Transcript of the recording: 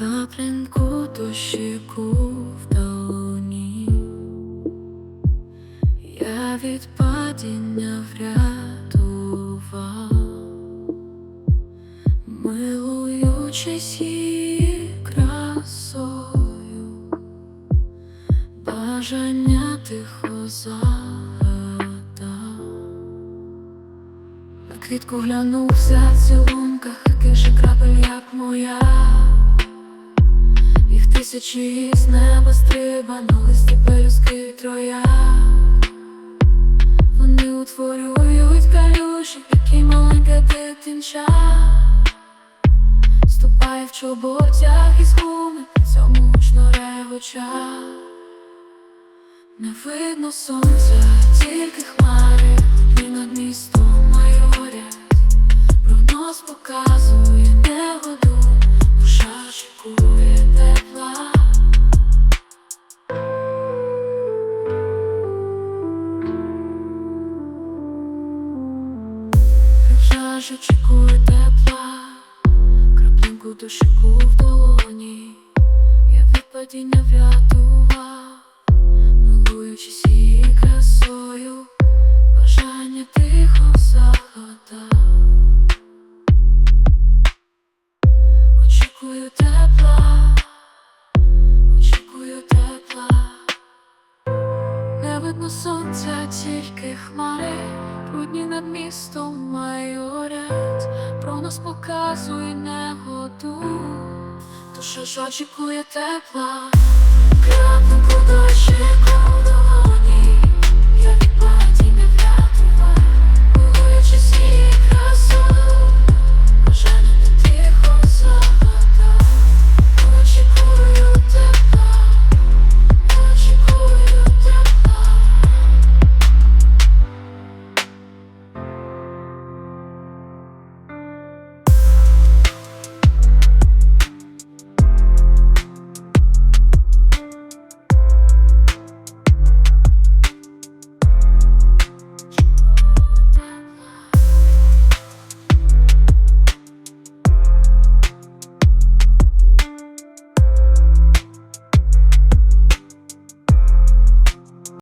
краплинку дощику в долоні, я від падіння врятував, милуючись її красою, бажання тихо загадав. На квітку глянувся в цілунках, кише крапель, як моя. Тисячі з неба стрибано листі пелюски троя. Вони утворюють калюші, які маленьке дитинча. Ступає в чоботях із гуми, цьому гучно регоча. Не видно сонця, тільки хмари, і над містом майорять. Прогноз показує негоду, душа очікує Душа ж очікує тепла, краплинку дощику в долоні, я від падіння врятував, милуючись її красою, бажання тихо загадав. Очікую тепла, очікую тепла, не видно сонця, тільки хмари, брудні над містом про нас показує негоду, душа ж очікує тепла, краплинку дощику